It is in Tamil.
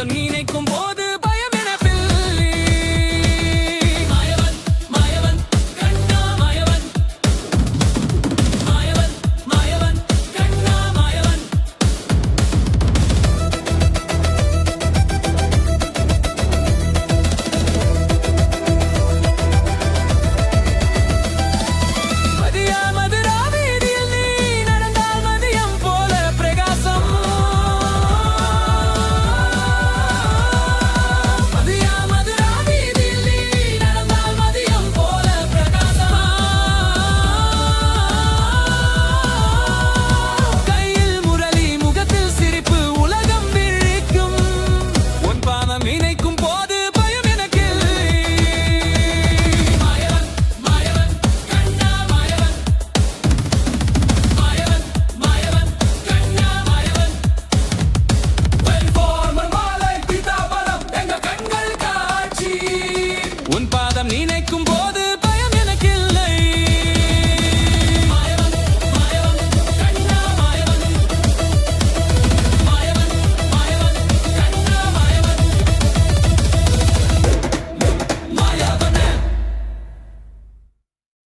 போதும் நினைக்கும் போது